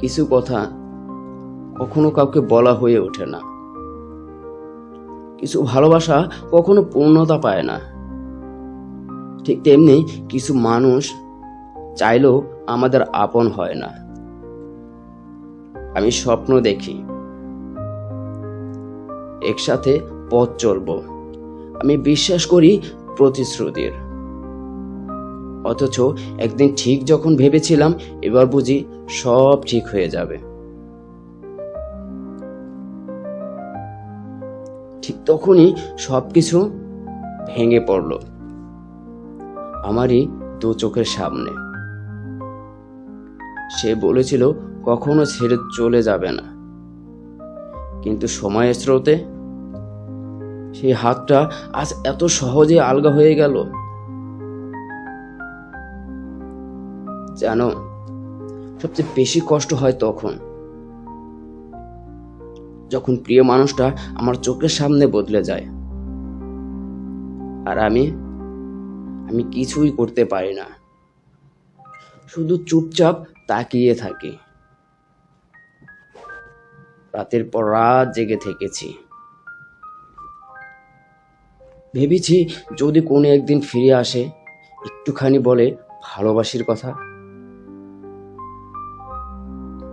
কিছু কথা কখনো কাউকে বলা হয়ে ওঠে না। কিছু ভালোবাসা কখনো পূর্ণতা পায় না। ঠিক তেমনি কিছু মানুষ চাইলেও আমাদের আপন হয় না। আমি স্বপ্ন দেখি। একসাথে পথ চলবো। আমি বিশ্বাস করি প্রতিশ্রুতির। অথচ একদিন ঠিক যখন ভেবেছিলাম, এবার বুঝি সব ঠিক হয়ে যাবে। ঠিক তখনই সবকিছু ভেঙে পড়ল। আমারই দু চোখের সামনে। সে বলেছিল, কখনো ছেড়ে চলে যাবে না। কিন্তু সময়ের স্রোতে সেই হাতটা আজ এত সহজে আলগা হয়ে গেল। জানো, সবচেয়ে বেশি কষ্ট হয় তখন। যখন প্রিয় মানুষটা আমার চোখের সামনে বদলে যায়। আর আমি আমি কিছুই করতে পারি না। শুধু চুপচাপ তাকিয়ে থাকি। রাতের পর রাত জেগে থেকেছি। ভেবেছি যদি কোনো একদিন ফিরে আসে, একটুখানি বলে ভালোবাসির কথা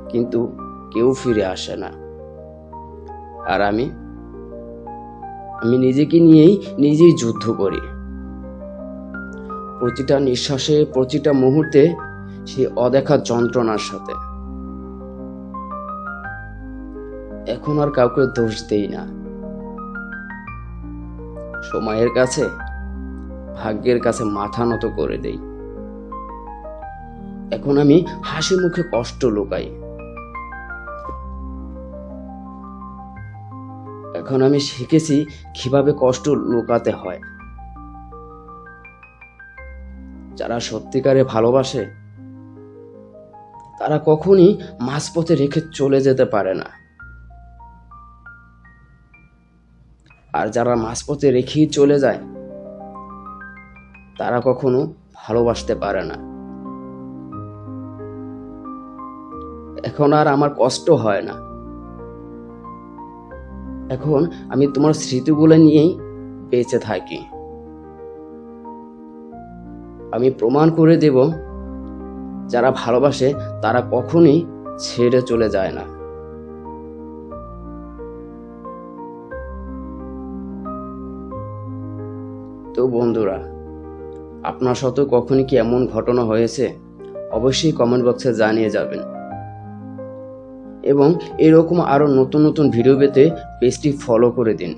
কিন্তু কেউ ফিরে আসে না। আর আমি আমি নিজেকে নিয়েই নিজেই যুদ্ধ করি। প্রতিটা নিঃশ্বাসে, প্রতিটা মুহূর্তে সেই অদেখা যন্ত্রণার সাথে। এখন আর কাউকে দোষ দেই না। সময়ের কাছে, ভাগ্যের কাছে মাথা নত করে দেই। এখন আমি হাসি মুখে কষ্ট লুকাই। এখন আমি শিখেছি কীভাবে কষ্ট লুকাতে হয়। যারা সত্যিকারে ভালোবাসে, তারা কখনই মাঝপথে রেখে চলে যেতে পারে না। আর যারা মাঝপথে রেখেই চলে যায়, তারা কখনো ভালোবাসতে পারে না। এখন আর আমার কষ্ট হয় না। এখন আমি তোমার স্মৃতিগুলো নিয়েই বেঁচে থাকি। আমি প্রমাণ করে দেব, যারা ভালোবাসে তারা কখনই ছেড়ে চলে যায় না। তো বন্ধুরা, আপনার সাথে কখনই কি এমন ঘটনা হয়েছে? অবশ্যই কমেন্ট বক্সে জানিয়ে যাবেন। এবং এরকম আরও নতুন নতুন ভিডিও পেতে পেজটি ফলো করে দিন।